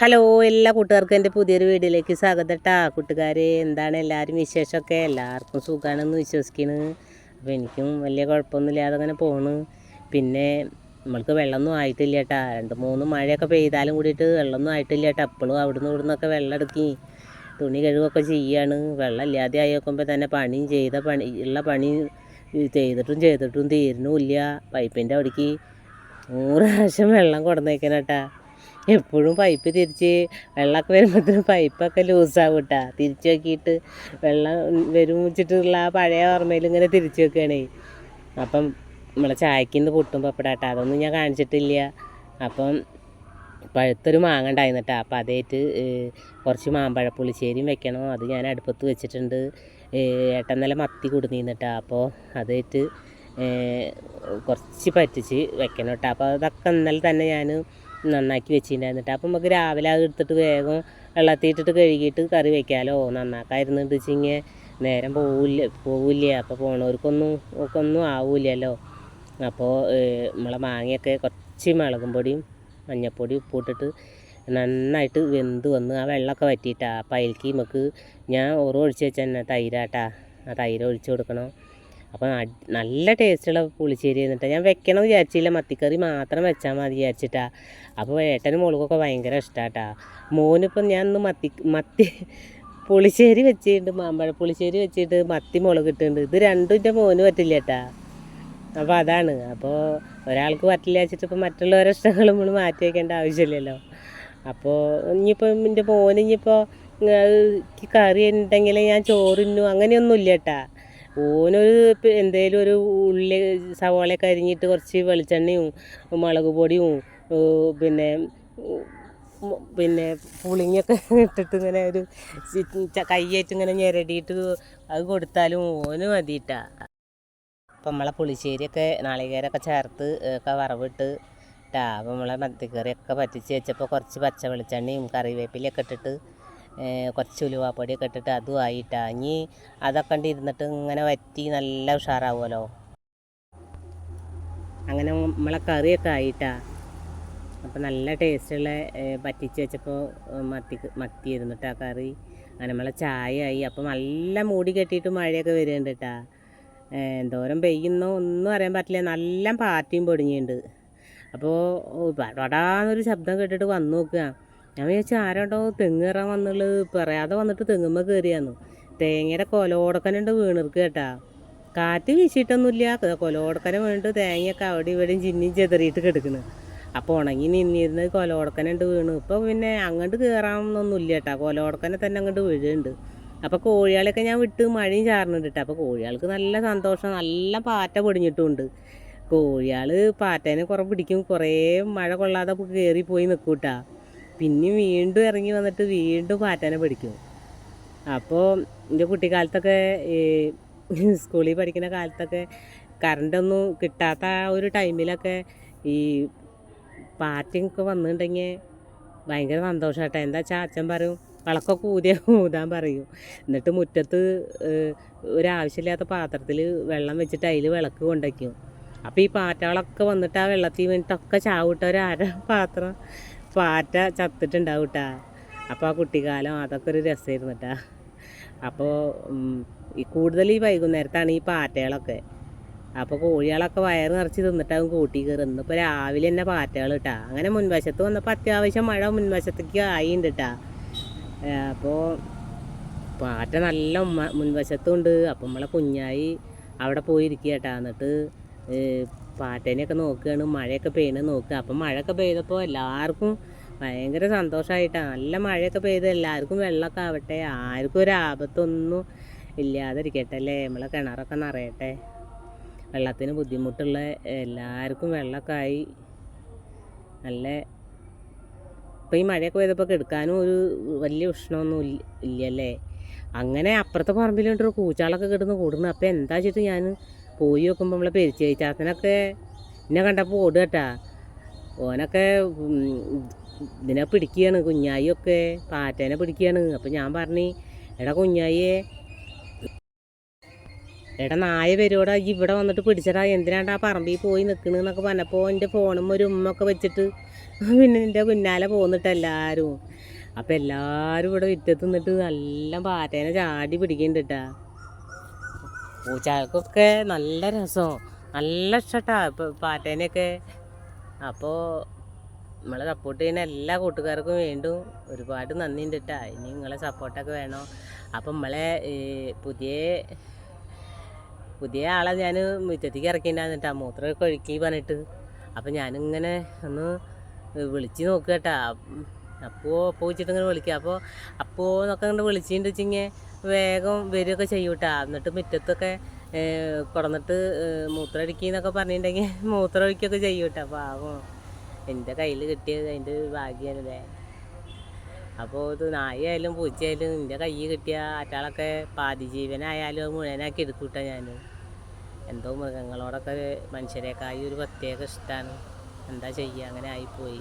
Hello എല്ലാ കൂട്ടുകാർക്കും എന്റെ പുതിയൊരു വീഡിയോയിലേക്ക് സ്വാഗതം കേട്ടാ കൂട്ടുകാരെ എന്താണ് എല്ലാവരും വിശേഷമൊക്കെ? എല്ലാവർക്കും സുഖമാണെന്ന് വിശ്വസിക്കുന്നു അപ്പോൾ എനിക്കും വലിയ കുഴപ്പമൊന്നുമില്ലാതെ അങ്ങനെ പോണ്. പിന്നെ നമ്മൾക്ക് വെള്ളമൊന്നും ആയിട്ടില്ല കേട്ടാ രണ്ട് മൂന്ന് മഴയൊക്കെ പെയ്താലും കൂടിയിട്ട് വെള്ളമൊന്നും ആയിട്ടില്ല കേട്ടാ അപ്പോഴും അവിടുന്ന് ഇവിടുന്നൊക്കെ വെള്ളം എടുക്കി തുണി കഴുകൊക്കെ ചെയ്യാണ്. വെള്ളം ഇല്ലാതെ ആയി നോക്കുമ്പോൾ തന്നെ പണിയും ചെയ്ത പണി ഉള്ള പണി ചെയ്തിട്ടും ചെയ്തിട്ടും തീരുന്നുമില്ല. പൈപ്പിന്റെ അവിടേക്ക് നൂറ് പ്രാവശ്യം വെള്ളം കൊടുന്നേക്കണം എപ്പോഴും പൈപ്പ് തിരിച്ച് വെള്ളമൊക്കെ വരുമ്പോഴത്തേനും പൈപ്പൊക്കെ ലൂസാവും കേട്ടാ തിരിച്ച് നോക്കിയിട്ട് വെള്ളം വരും വെച്ചിട്ടുള്ള ആ പഴയ ഓർമ്മയിൽ ഇങ്ങനെ തിരിച്ച് വെക്കുകയാണേ അപ്പം നമ്മളെ ചായക്കിന്ന് പൊട്ടും പപ്പടാട്ടാ അതൊന്നും ഞാൻ കാണിച്ചിട്ടില്ല. അപ്പം പഴുത്തൊരു മാങ്ങ ഉണ്ടായിരുന്നു അപ്പം അതേറ്റ് കുറച്ച് മാമ്പഴ പുളിശ്ശേരിയും വെക്കണം. അത് ഞാൻ അടുപ്പത്ത് വെച്ചിട്ടുണ്ട്. ഏട്ടൻ നല്ല മത്തി കൊടുന്നിരുന്നിട്ടാ അപ്പോൾ അതേറ്റ് കുറച്ച് പറ്റിച്ച് വെക്കണം കേട്ടോ അപ്പോൾ അതൊക്കെ ഇന്നലെ തന്നെ ഞാൻ നന്നാക്കി വെച്ചിട്ടുണ്ടായിരുന്നിട്ട് അപ്പം നമുക്ക് രാവിലെ അത് എടുത്തിട്ട് വേഗം വെള്ളത്തിയിട്ടിട്ട് കഴുകിയിട്ട് കറി വെക്കാമല്ലോ നന്നാക്കായിരുന്നുണ്ട് വെച്ചിങ്ങനെ നേരം പോവില്ല പോവില്ല. അപ്പോൾ പോണവർക്കൊന്നും ഒക്കൊന്നും ആവില്ലല്ലോ. അപ്പോൾ നമ്മളെ മാങ്ങയൊക്കെ കുറച്ച് മുളകും പൊടിയും മഞ്ഞൾപ്പൊടി ഉപ്പിട്ടിട്ട് നന്നായിട്ട് വെന്ത് വന്ന് ആ വെള്ളമൊക്കെ വറ്റിയിട്ടാ അപ്പം അതിലേക്ക് നമുക്ക് ഞാൻ ഓറ് ഒഴിച്ച് വെച്ച തന്നെ തൈരാട്ടാ. ആ തൈര് ഒഴിച്ച് കൊടുക്കണം. അപ്പോൾ നല്ല ടേസ്റ്റുള്ള പുളിശ്ശേരി എന്നിട്ട് ഞാൻ വെക്കണം വിചാരിച്ചില്ല. മത്തിക്കറി മാത്രം വെച്ചാൽ മതി വിചാരിച്ചിട്ടാ. അപ്പോൾ ഏട്ടനും മുളകൊക്കെ ഭയങ്കര ഇഷ്ടാട്ടാ. മോനിപ്പം ഞാൻ ഇന്ന് മത്തി മത്തി പുളിശ്ശേരി വെച്ചിട്ടുണ്ട്. മാമ്പഴ പുളിശ്ശേരി വെച്ചിട്ട് മത്തി മുളക് ഇട്ടിട്ടുണ്ട്. ഇത് രണ്ടും എന്റെ മോന് പറ്റില്ല കേട്ടാ അപ്പോൾ അതാണ്. അപ്പോൾ ഒരാൾക്ക് പറ്റില്ല വെച്ചിട്ട് ഇപ്പം മറ്റുള്ളവരുടെ ഇഷ്ടങ്ങൾ നമ്മൾ മാറ്റി വയ്ക്കേണ്ട ആവശ്യമില്ലല്ലോ. അപ്പോൾ ഇനിയിപ്പം എന്റെ മോന് ഇനിയിപ്പോൾ കറി ഉണ്ടെങ്കിൽ ഞാൻ ചോറിന്നു അങ്ങനെയൊന്നുമില്ല കേട്ടാ ഓനൊരു എന്തേലും ഒരു ഉള്ളി സവാളയൊക്കെ അരിഞ്ഞിട്ട് കുറച്ച് വെളിച്ചെണ്ണയും മുളക് പൊടിയും പിന്നെ പിന്നെ പുളിങ്ങൊക്കെ ഇട്ടിട്ട് ഇങ്ങനെ ഒരു കയ്യേറ്റ് ഇങ്ങനെ ഞെരടിയിട്ട് അത് കൊടുത്താലും ഓന് മതിയിട്ടാ അപ്പം നമ്മളെ പുളിശ്ശേരിയൊക്കെ നാളികേരമൊക്കെ ചേർത്ത് ഒക്കെ വറവിട്ട് ഇട്ടാ അപ്പം നമ്മളെ മത്തിക്കറിയൊക്കെ പറ്റിച്ച് വെച്ചപ്പോൾ കുറച്ച് പച്ച വെളിച്ചെണ്ണയും കറിവേപ്പിലയൊക്കെ ഇട്ടിട്ട് കുറച്ച് ഉലുവാപ്പൊടിയൊക്കെ ഇട്ടിട്ട് അതും ആയിട്ടാണ് ഇനി അതൊക്കെ ഇരുന്നിട്ട് ഇങ്ങനെ വറ്റി നല്ല ഉഷാറാവുമല്ലോ. അങ്ങനെ നമ്മളെ കറിയൊക്കെ ആയിട്ടാ. അപ്പം നല്ല ടേസ്റ്റുള്ള പറ്റിച്ച് വെച്ചപ്പോൾ മത്തി മത്തി ഇരുന്നിട്ടാ കറി. അങ്ങനെ നമ്മളെ ചായ ആയി നല്ല മൂടി കെട്ടിയിട്ട് മഴയൊക്കെ വരുന്നുണ്ട് കേട്ടാ എന്തോരം പെയ്യുന്നോ ഒന്നും അറിയാൻ പറ്റില്ല. നല്ല പാറ്റിയും പൊടിഞ്ഞിട്ടുണ്ട് അപ്പോൾ വടാന്നൊരു ശബ്ദം കേട്ടിട്ട് വന്നു നോക്കുക. ഞാൻ വിചാരിച്ചു ആരോടോ തെങ്ങ് കയറാൻ വന്നുള്ളത് പറയാതെ വന്നിട്ട് തെങ്ങുമ്മ കയറിയാന്നു തേങ്ങയുടെ കൊലോടക്കനുണ്ട് വീണിർക്ക് കേട്ടാ. കാറ്റ് വീശിയിട്ടൊന്നുമില്ല. കൊലോടക്കന വീണിട്ട് തേങ്ങയൊക്കെ അവിടെ ഇവിടെയും ചിന്നിയും ചെതറിയിട്ട് കിടക്കുന്നു അപ്പോൾ ഉണങ്ങി നിന്നിരുന്ന് കൊലോടക്കനുണ്ട് വീണു. ഇപ്പോൾ പിന്നെ അങ്ങോട്ട് കയറാമെന്നൊന്നുമില്ല കേട്ടാ. കൊലോടക്കനെ തന്നെ അങ്ങോട്ട് വീഴുന്നുണ്ട് അപ്പോൾ കോഴികളൊക്കെ ഞാൻ വിട്ട് മഴയും ചാറുന്നുണ്ട് കേട്ടോ. അപ്പോൾ കോഴികൾക്ക് നല്ല സന്തോഷം. നല്ല പാറ്റ പൊടിഞ്ഞിട്ടുണ്ട്. കോഴികൾ പാറ്റേനെ കുറേ പിടിക്കും. കുറേ മഴ കൊള്ളാതെ കയറിപ്പോയി നിൽക്കൂട്ടാ നിൽക്കും കേട്ടാ. പിന്നെ വീണ്ടും ഇറങ്ങി വന്നിട്ട് വീണ്ടും പാറ്റാനെ പിടിക്കും. അപ്പോൾ എന്റെ കുട്ടിക്കാലത്തൊക്കെ ഈ സ്കൂളിൽ പഠിക്കുന്ന കാലത്തൊക്കെ കറണ്ടൊന്നും കിട്ടാത്ത ആ ഒരു ടൈമിലൊക്കെ ഈ പാറ്റയൊക്കെ വന്നിട്ടുണ്ടെങ്കിൽ ഭയങ്കര സന്തോഷമാട്ടോ എന്താ വെച്ചാൽ അച്ഛൻ പറയും വിളക്കൊക്കെ ഊതിയ ഊതാൻ പറയും. എന്നിട്ട് മുറ്റത്ത് ഒരാവശ്യമില്ലാത്ത പാത്രത്തിൽ വെള്ളം വെച്ചിട്ട് അതിൽ വിളക്ക് കൊണ്ടുവയ്ക്കും അപ്പോൾ ഈ പാറ്റകളൊക്കെ വന്നിട്ട് ആ വെള്ളത്തിൽ വന്നിട്ടൊക്കെ ചാവിട്ട ഒരു അര പാത്രം. പാറ്റ ചത്തിട്ടുണ്ടാവും കേട്ടാ അപ്പോൾ ആ കുട്ടിക്കാലം അതൊക്കെ ഒരു രസമായിരുന്നു കേട്ടാ അപ്പോൾ കൂടുതൽ ഈ വൈകുന്നേരത്താണ് ഈ പാറ്റകളൊക്കെ. അപ്പോൾ കോഴികളൊക്കെ വയറ് നിറച്ച് തിന്നിട്ടാവും കൂട്ടി കയറി ഇപ്പോൾ രാവിലെ തന്നെ പാറ്റകൾ കേട്ടാ അങ്ങനെ മുൻവശത്ത് വന്നപ്പോൾ അത്യാവശ്യം മഴ മുൻവശത്തേക്ക് ആയിണ്ട് കേട്ടാ അപ്പോൾ പാറ്റ നല്ല മുൻവശത്തുണ്ട്. അപ്പം നമ്മളെ കുഞ്ഞായി അവിടെ പോയിരിക്കുക കേട്ടാ എന്നിട്ട് പാറ്റേനെയൊക്കെ നോക്കുകയാണ് മഴയൊക്കെ പെയ്യണത് നോക്കുക അപ്പം മഴയൊക്കെ പെയ്തപ്പോൾ എല്ലാവർക്കും ഭയങ്കര സന്തോഷമായിട്ടാണ് നല്ല മഴയൊക്കെ പെയ്ത് എല്ലാവർക്കും വെള്ളമൊക്കെ ആവട്ടെ. ആർക്കും ഒരു ആപത്തൊന്നും ഇല്ലാതിരിക്കട്ടെ അല്ലേ? നമ്മളെ കിണറൊക്കെ നിറയട്ടെ. വെള്ളത്തിന് ബുദ്ധിമുട്ടുള്ള എല്ലാവർക്കും വെള്ളമൊക്കെ ആയി. നല്ല ഇപ്പം ഈ മഴയൊക്കെ പെയ്തപ്പോൾ കെടുക്കാനും ഒരു വലിയ ഉഷ്ണമൊന്നും ഇല്ല ഇല്ലല്ലേ? അങ്ങനെ അപ്പുറത്തെ പറമ്പിലുണ്ടൊരു കൂച്ചാളൊക്കെ കിടന്ന് കൂടുന്നു. അപ്പോൾ എന്താ വെച്ചിട്ട് ഞാൻ പോയി നോക്കുമ്പോൾ നമ്മളെ പെരിച്ചേരി ചാത്തനൊക്കെ എന്നെ കണ്ടപ്പോൾ ഓടുക കേട്ടാ. ഓനൊക്കെ ഇതിനെ പിടിക്കുകയാണ് കുഞ്ഞായിയൊക്കെ പാറ്റേനെ പിടിക്കുകയാണ് അപ്പം ഞാൻ പറഞ്ഞു എടാ കുഞ്ഞായിയെ എടാ നായ വരുവോടാ ഇവിടെ വന്നിട്ട് പിടിച്ചടാ എന്തിനാണ്ടാ പറമ്പിൽ പോയി നിൽക്കണെന്നൊക്കെ പറഞ്ഞപ്പോൾ എന്റെ ഫോണും ഒരു ഉമ്മൊക്കെ വെച്ചിട്ട് പിന്നെ നിന്റെ പിന്നാലെ പോന്നിട്ട് എല്ലാവരും അപ്പം എല്ലാവരും ഇവിടെ വിറ്റത്ത് നിന്നിട്ട് നല്ല പാറ്റേനെ ചാടി പിടിക്കുന്നുണ്ട് കേട്ടാ പൂച്ചകൾക്കൊക്കെ നല്ല രസം? നല്ല ഇഷ്ടട്ടാ ഇപ്പോൾ പാറ്റേനെയൊക്കെ. അപ്പോൾ നമ്മളെ സപ്പോർട്ട് ചെയ്യുന്ന എല്ലാ കൂട്ടുകാർക്കും വേണ്ടും ഒരുപാട് നന്ദി ഉണ്ട് കേട്ടാ ഇനി നിങ്ങളെ സപ്പോർട്ടൊക്കെ വേണം. അപ്പം നമ്മളെ പുതിയ പുതിയ ആളെ ഞാൻ മുറ്റത്തേക്ക് ഇറക്കിണ്ടായിരുന്നിട്ടാ മൂത്രമൊക്കെ ഒഴുക്കി പറഞ്ഞിട്ട്. അപ്പം ഞാനിങ്ങനെ ഒന്ന് വിളിച്ച് നോക്കുക കേട്ടാ അപ്പോൾ വെച്ചിട്ട് ഇങ്ങനെ വിളിക്കുക അപ്പോൾ അപ്പോൾ എന്നൊക്കെ ഇങ്ങനെ വിളിച്ചിട്ട് വെച്ചിങ്ങനെ വേഗം വരികയൊക്കെ ചെയ്യൂട്ടാ. എന്നിട്ട് മുറ്റത്തൊക്കെ കൊടന്നിട്ട് മൂത്രമടിക്കുന്നൊക്കെ പറഞ്ഞിട്ടുണ്ടെങ്കിൽ മൂത്രം ചെയ്യൂട്ടാ. പാവം. എന്റെ കയ്യിൽ കിട്ടിയത് അതിന്റെ ഭാഗ്യമല്ലേ അപ്പോൾ ഇത് നായയായാലും പൂച്ചയായാലും നിന്റെ കയ്യിൽ കിട്ടിയ ആറ്റാളൊക്കെ പാതി ജീവനായാലും അത് മുഴുവനാക്കി എടുക്കൂട്ടാ ഞാൻ എന്തോ മൃഗങ്ങളോടൊക്കെ മനുഷ്യരെക്കായി ഒരു പ്രത്യേക ഇഷ്ടമാണ് എന്താ ചെയ്യുക അങ്ങനെ ആയിപ്പോയി.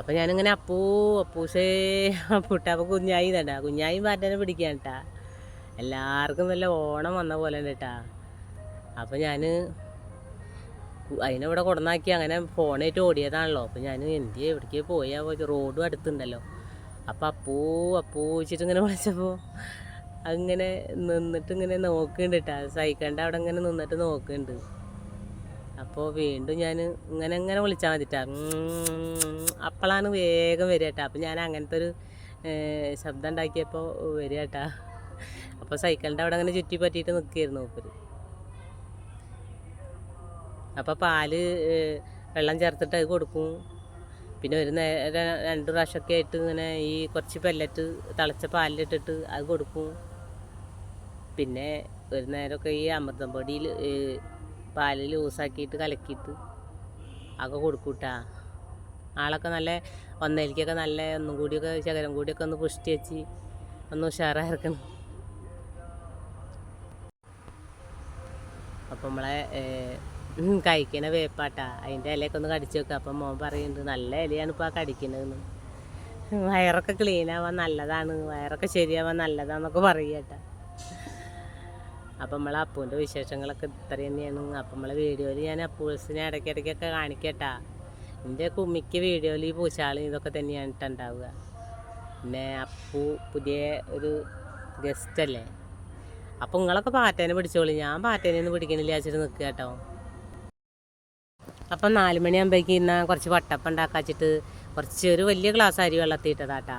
അപ്പം ഞാനിങ്ങനെ അപ്പൂ അപ്പൂസേ അപ്പൂട്ട അപ്പോൾ കുഞ്ഞായി തട്ടാ കുഞ്ഞായും പാറ്റനെ പിടിക്കാൻ കേട്ടാ എല്ലാവർക്കും നല്ല ഓണം വന്ന പോലെ ഉണ്ട് കേട്ടാ അപ്പം ഞാൻ അതിനെ ഇവിടെ കൊടന്നാക്കി അങ്ങനെ ഫോണേറ്റ് ഓടിയതാണല്ലോ. അപ്പം ഞാൻ എന്ത് എവിടേക്ക് പോയാൽ പോയി റോഡും അടുത്തുണ്ടല്ലോ. അപ്പം അപ്പൂ അപ്പൂ വെച്ചിട്ട് ഇങ്ങനെ വിളിച്ചപ്പോൾ അങ്ങനെ നിന്നിട്ട് ഇങ്ങനെ നോക്കുന്നുണ്ട് കേട്ടാ സഹിക്കണ്ട അവിടെ ഇങ്ങനെ നിന്നിട്ട് നോക്കുന്നുണ്ട് അപ്പോൾ വീണ്ടും ഞാൻ ഇങ്ങനെ ഇങ്ങനെ വിളിച്ചാൽ മതിട്ടാ. അപ്പോഴാണ് വേഗം വരിക കേട്ടോ അപ്പം ഞാൻ അങ്ങനത്തെ ഒരു ശബ്ദം ഉണ്ടാക്കിയപ്പോൾ വരിക കേട്ടാ അപ്പോൾ സൈക്കിളിന്റെ അവിടെ അങ്ങനെ ചുറ്റി പറ്റിയിട്ട് നിൽക്കുകയായിരുന്നു മൂപ്പര്. അപ്പോൾ പാൽ വെള്ളം ചേർത്തിട്ട് അത് കൊടുക്കും. പിന്നെ ഒരു നേരം രണ്ട് പ്രാവശ്യമൊക്കെ ആയിട്ട് ഇങ്ങനെ ഈ കുറച്ച് പെല്ലറ്റ് തിളച്ച പാലിലിട്ടിട്ട് അത് കൊടുക്കും. പിന്നെ ഒരു നേരമൊക്കെ ഈ അമൃതം പൊടിയിൽ പാൽ ലൂസാക്കിയിട്ട് കലക്കിയിട്ട് അതൊക്കെ കൊടുക്കൂട്ടാ. ആളൊക്കെ നല്ല ഒന്നേലിക്കൊക്കെ നല്ല ഒന്നും കൂടിയൊക്കെ ശകലം കൂടിയൊക്കെ ഒന്ന് പുഷ്ടി വെച്ച് ഒന്ന് ഉഷാറായിരിക്കണം. അപ്പം നമ്മളെ കഴിക്കണ വേപ്പാട്ടാ. അതിന്റെ ഇലയൊക്കെ ഒന്ന് കടിച്ചു വെക്കുക അപ്പം മോൻ പറയുന്നുണ്ട് നല്ല ഇലയാണ് ഇപ്പോൾ ആ കടിക്കണതെന്ന് വയറൊക്കെ ക്ലീൻ ആവാൻ നല്ലതാണ്. വയറൊക്കെ ശരിയാവാൻ നല്ലതാന്നൊക്കെ പറയുക അപ്പം നമ്മളെ അപ്പൂന്റെ വിശേഷങ്ങളൊക്കെ ഇത്ര തന്നെയാണ്. അപ്പം നമ്മളെ വീഡിയോയിൽ ഞാൻ അപ്പൂസിനെ ഇടയ്ക്കിടയ്ക്കൊക്കെ കാണിക്കട്ടാ. എന്റെ കുമ്മിക്ക് വീഡിയോയിൽ ഈ പൂശാളും ഇതൊക്കെ തന്നെയാണ് ഉണ്ടാവുക. പിന്നെ അപ്പു പുതിയ ഒരു ഗസ്റ്റ് അല്ലേ? അപ്പം നിങ്ങളൊക്കെ പാറ്റേനെ പിടിച്ചോളി. ഞാൻ പാറ്റേനെ ഒന്നും പിടിക്കണില്ല വെച്ചിട്ട് നിൽക്കുക കേട്ടോ അപ്പം നാല് മണിയാകുമ്പോഴേക്ക് ഇന്ന് കുറച്ച് വട്ടപ്പം ഉണ്ടാക്കാച്ചിട്ട് കുറച്ച് ഒരു വലിയ ഗ്ലാസ് അരി വെള്ളത്തിയിട്ടതാട്ടാ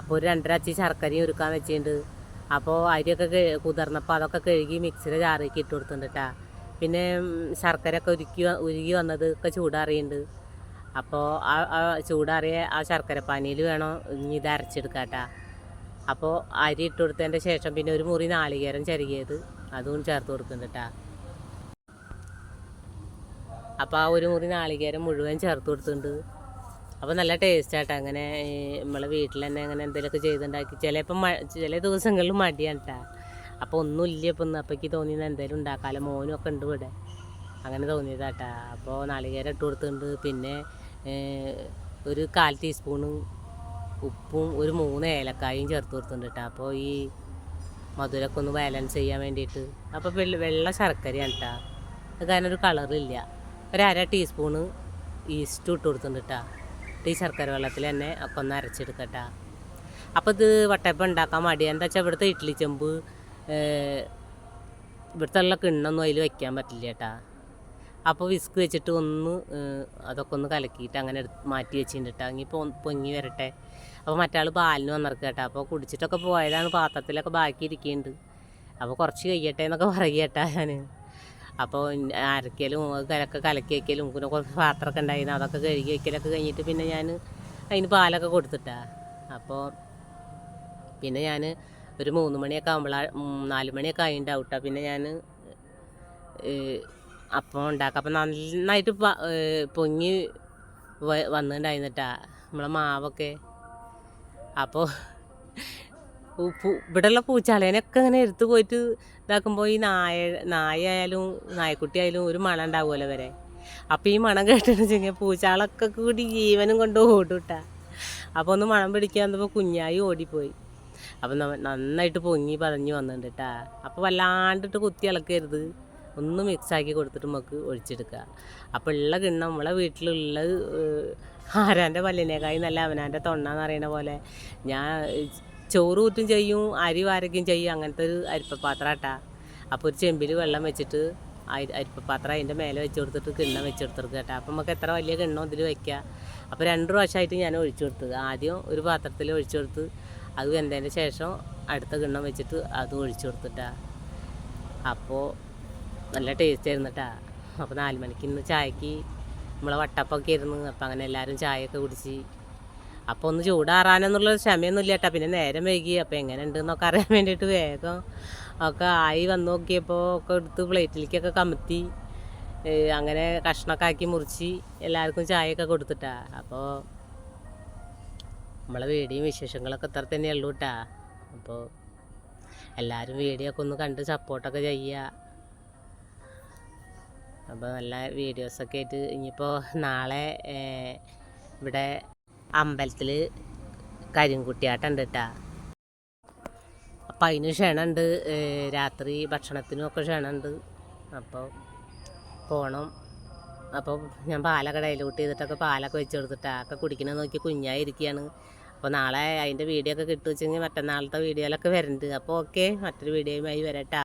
അപ്പോൾ ഒരു രണ്ടര അച്ചി ശർക്കരയും ഒരുക്കാൻ വെച്ചിട്ടുണ്ട്. അപ്പോൾ അരിയൊക്കെ കുതിർന്നപ്പോൾ അതൊക്കെ കഴുകി മിക്സിയുടെ ജാറിലേക്ക് ഇട്ട് കൊടുത്തിട്ടുണ്ട് കേട്ടാ പിന്നെ ശർക്കര ശർക്കരയൊക്കെ ഉരുക്കി ഉരുകി വന്നത് ഒക്കെ ചൂടാറിയുണ്ട്. അപ്പോൾ ആ ചൂടാറിയ ആ ശർക്കര പാനിയിൽ വേണം ഇത് അരച്ചെടുക്കാം കേട്ടാ അപ്പോൾ അരി ഇട്ട് കൊടുത്തതിന്റെ ശേഷം പിന്നെ ഒരു മുറി നാളികേരം ചെറുകിയത് അതും ചേർത്ത് കൊടുക്കുന്നുണ്ട് കേട്ടാ അപ്പോൾ ആ ഒരു മുറി നാളികേരം മുഴുവൻ ചേർത്ത് കൊടുത്തിട്ടുണ്ട്. അപ്പോൾ നല്ല ടേസ്റ്റ് അങ്ങനെ ഈ നമ്മളെ വീട്ടിൽ തന്നെ അങ്ങനെ എന്തെങ്കിലുമൊക്കെ ചെയ്തുണ്ടാക്കി. ചിലപ്പം ചില ദിവസങ്ങളിൽ മടിയാണ് കേട്ടോ അപ്പോൾ ഒന്നുമില്ല ഇപ്പം ഇന്ന്. അപ്പോഴേക്ക് തോന്നിയത് എന്തെങ്കിലും ഉണ്ടാക്കാമല്ലോ മോനും ഒക്കെ ഉണ്ട് ഇവിടെ. അങ്ങനെ തോന്നിയതാട്ടാ അപ്പോൾ നാളികേരം ഇട്ട് കൊടുത്തിട്ടുണ്ട്. പിന്നെ ഒരു കാൽ ടീസ്പൂണും ഉപ്പും ഒരു മൂന്ന് ഏലക്കായും ചേർത്ത് കൊടുത്തിട്ടുണ്ട് കേട്ടോ അപ്പോൾ ഈ മധുരമൊക്കെ ഒന്ന് ബാലൻസ് ചെയ്യാൻ വേണ്ടിയിട്ട്. അപ്പോൾ വെള്ള വെള്ള ശർക്കരയാണ് കേട്ടോ അത് കാരണം ഒരു കളറില്ല ഒരു അര ടീസ്പൂണ് ഈസ്റ്റ് ഇട്ട് കൊടുത്തിട്ടുണ്ട് കേട്ടോ ഈ ശർക്കര വെള്ളത്തിൽ തന്നെ ഒക്കെ ഒന്ന് അരച്ചെടുക്കട്ടാ. അപ്പോൾ ഇത് വട്ടയപ്പം ഉണ്ടാക്കാൻ മടിയാണ് എന്താ വെച്ചാൽ ഇവിടുത്തെ ഇഡ്ഡലി ചെമ്പ് ഇവിടുത്തെ ഉള്ള കിണ്ണൊന്നും അതിൽ വയ്ക്കാൻ പറ്റില്ല കേട്ടാ അപ്പോൾ വിസ്ക് വെച്ചിട്ട് ഒന്ന് അതൊക്കെ ഒന്ന് കലക്കിയിട്ട് അങ്ങനെ എടുത്ത് മാറ്റി വെച്ചിട്ടുണ്ട് അങ്ങനെ പൊങ്ങി വരട്ടെ. അപ്പോൾ മറ്റാൾ പാലിന് വന്നിറക്കുക കേട്ടോ അപ്പോൾ കുടിച്ചിട്ടൊക്കെ പോയതാണ് പാത്രത്തിലൊക്കെ ബാക്കി ഇരിക്കുന്നുണ്ട് അപ്പോൾ കുറച്ച് കഴിയട്ടെ എന്നൊക്കെ പറയുക കേട്ടാ ഞാൻ അപ്പോൾ അരക്കലും കലക്കെ കലക്കി വയ്ക്കലും പിന്നെ കുറച്ച് പാത്രമൊക്കെ ഉണ്ടായിരുന്നു. അതൊക്കെ കഴുകി വയ്ക്കലൊക്കെ കഴിഞ്ഞിട്ട് പിന്നെ ഞാൻ അതിന് പാലൊക്കെ കൊടുത്തിട്ടാ. അപ്പോൾ പിന്നെ ഞാൻ ഒരു മൂന്ന് മണിയൊക്കെ ആകുമ്പോഴാണ് നാല് മണിയൊക്കെ ആയിട്ട് കേട്ടോ പിന്നെ ഞാൻ അപ്പം ഉണ്ടാക്കാം. അപ്പം നന്നായിട്ട് പൊങ്ങി വന്നിട്ടുണ്ടായിരുന്നിട്ടാ നമ്മളെ മാവൊക്കെ. അപ്പോൾ ഇവിടെയുള്ള പൂച്ചാളേനൊക്കെ ഇങ്ങനെ എടുത്തു പോയിട്ട് ഇതാക്കുമ്പോൾ ഈ നായ നായ ആയാലും നായക്കുട്ടി ആയാലും ഒരു മണം ഉണ്ടാവുമല്ലോ വരെ അപ്പോൾ ഈ മണം കേട്ടെന്ന് വെച്ചാൽ പൂച്ചാളൊക്കെ കൂടി ജീവനും കൊണ്ട് ഓടുട്ടാ. അപ്പോൾ ഒന്ന് മണം പിടിക്കാൻ വന്നപ്പോൾ കുഞ്ഞായി ഓടിപ്പോയി. അപ്പം നന്നായിട്ട് പൊങ്ങി പതഞ്ഞ് വന്നിട്ടുണ്ട് കേട്ടാ അപ്പോൾ വല്ലാണ്ടിട്ട് കുത്തി ഇളക്കരുത് ഒന്ന് മിക്സാക്കി കൊടുത്തിട്ട് നമുക്ക് ഒഴിച്ചെടുക്കുക അപ്പോൾ ഉള്ള കിണ്ണം നമ്മളെ വീട്ടിലുള്ള ആരാന്റെ പല്ലിനേക്കായി നല്ല അവനാന്റെ തൊണ്ണാന്ന് പറയുന്ന പോലെ ഞാൻ ചോറ് കൂറ്റും ചെയ്യും അരി വാരക്കും ചെയ്യും. അങ്ങനത്തെ ഒരു അരിപ്പപ്പാത്രാട്ടാ. അപ്പോൾ ഒരു ചെമ്പിൽ വെള്ളം വെച്ചിട്ട് അരി അരിപ്പപ്പാത്രം അതിന്റെ മേലെ വെച്ച് കൊടുത്തിട്ട് കിണ്ണം വെച്ച് കൊടുത്തിട്ട് കേട്ടോ. അപ്പം നമുക്ക് എത്ര വലിയ കിണ്ണം ഇതിൽ വയ്ക്കുക അപ്പോൾ രണ്ട് പ്രാവശ്യമായിട്ട് ഞാൻ ഒഴിച്ചു കൊടുത്തത് ആദ്യം ഒരു പാത്രത്തിൽ ഒഴിച്ചു കൊടുത്ത് അത് വെന്തതിന് ശേഷം അടുത്ത കിണ്ണം വെച്ചിട്ട് അത് ഒഴിച്ചു കൊടുത്തിട്ടാ. അപ്പോൾ നല്ല ടേസ്റ്റ് ആയിരുന്നു കേട്ടാ. അപ്പോൾ നാല് മണിക്ക് ഇന്ന് ചായക്ക് നമ്മളെ വട്ടപ്പൊക്കെ ഇരുന്ന് അപ്പം അങ്ങനെ എല്ലാവരും ചായയൊക്കെ കുടിച്ച് അപ്പോൾ ഒന്ന് ചൂടാറാനെന്നുള്ള ക്ഷമയൊന്നും ഇല്ല കേട്ടോ. പിന്നെ നേരം വൈകി. അപ്പോൾ എങ്ങനെ ഉണ്ടെന്നൊക്കെ അറിയാൻ വേണ്ടിയിട്ട് വേഗം ഒക്കെ ആയി വന്ന് നോക്കിയപ്പോൾ ഒക്കെ എടുത്ത് പ്ലേറ്റിലേക്കൊക്കെ കമത്തി. അങ്ങനെ കഷ്ണൊക്കെ ആക്കി മുറിച്ച് എല്ലാവർക്കും ചായയൊക്കെ കൊടുത്തിട്ടാ. അപ്പോൾ നമ്മളെ വീടിയും വിശേഷങ്ങളൊക്കെ ഇത്ര തന്നെ ഉള്ളൂ കേട്ടാ അപ്പോൾ എല്ലാവരും വീഡിയോ ഒക്കെ ഒന്ന് കണ്ട് സപ്പോർട്ടൊക്കെ ചെയ്യുക. അപ്പോൾ നല്ല വീഡിയോസൊക്കെ ആയിട്ട് ഇനിയിപ്പോൾ നാളെ ഇവിടെ അമ്പലത്തിൽ കരിങ്കുട്ടിയാട്ടുണ്ട് കേട്ടാ അപ്പം അതിന് ക്ഷണമുണ്ട് രാത്രി ഭക്ഷണത്തിനും ഒക്കെ ക്ഷണമുണ്ട് അപ്പോൾ പോകണം അപ്പോൾ ഞാൻ പാലൊക്കെ ഡൈലൂട്ട് ചെയ്തിട്ടൊക്കെ പാലൊക്കെ വെച്ച് കൊടുത്തിട്ടാ ഒക്കെ കുടിക്കണത് നോക്കി കുഞ്ഞായിരിക്കുകയാണ് അപ്പോൾ നാളെ അതിന്റെ വീഡിയോ ഒക്കെ കിട്ടുവെച്ചെങ്കിൽ മറ്റന്നാളത്തെ വീഡിയോയിലൊക്കെ വരുന്നുണ്ട് അപ്പോൾ ഓക്കെ മറ്റൊരു വീഡിയോയുമായി വരട്ടാ.